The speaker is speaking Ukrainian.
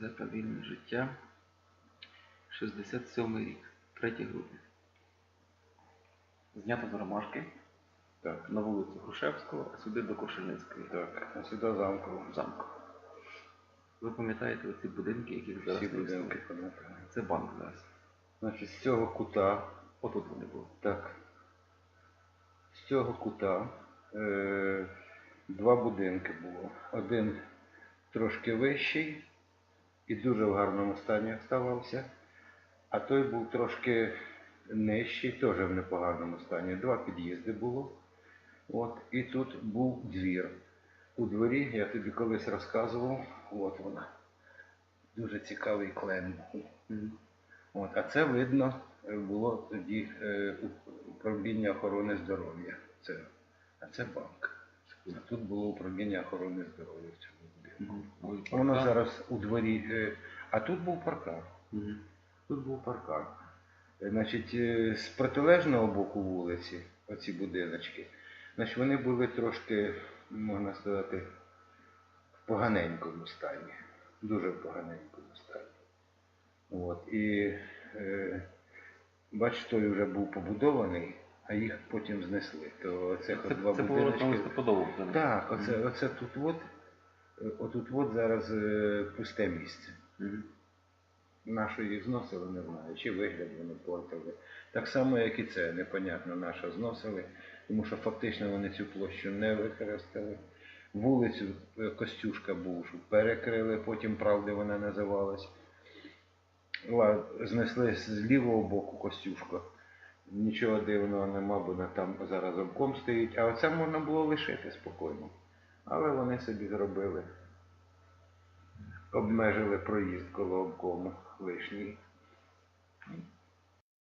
Газета Вільне життя. 67 рік, 3 грудня. Знято з ромашки Так, на вулицю Грушевського, а сюди до Кошельницької. так. А сюди замково. Замку. Ви пам'ятаєте оці будинки, яких зараз Всі не будинки існує? пам'ятаю. Це банк зараз. Значить, з цього кута, Отут вони були. так, з цього кута е, два будинки було. Один трошки вищий і дуже в гарному стані оставався, а той був трошки нижчий, теж в непоганому стані. Два під'їзди було. От, і тут був двір. У дворі, я тобі колись розказував, от вона. Дуже цікавий клен. От, а це видно було тоді е, управління охорони здоров'я. Це, а це банк. А тут було управління охорони здоров'я в цьому будинку. Мгм. Ой, Воно паркан. зараз у дворі. е, А тут був паркан. Мгм. Тут був паркан. Е, Значить, е, з протилежного боку вулиці, оці будиночки, значить, вони були трошки, можна сказати, в поганенькому стані. Дуже в поганенькому стані. От, і е, бач, той вже був побудований, а їх потім знесли. То це, Це, два це поворот на будиночки. листопадову. Так, оце, оце тут от, отут от зараз е, пусте місце. Нашу їх зносили, не знаю, чи вигляд вони портили. Так само, як і це, непонятно, наша зносили, тому що фактично вони цю площу не використали. Вулицю е, Костюшка був, що перекрили, потім правди вона називалась. Знесли з лівого боку Костюшка. Нічого дивного нема, бо на- там зараз обком стоїть, а оце можна було лишити спокійно. Але вони собі зробили обмежили проїзд коло обкому лишній.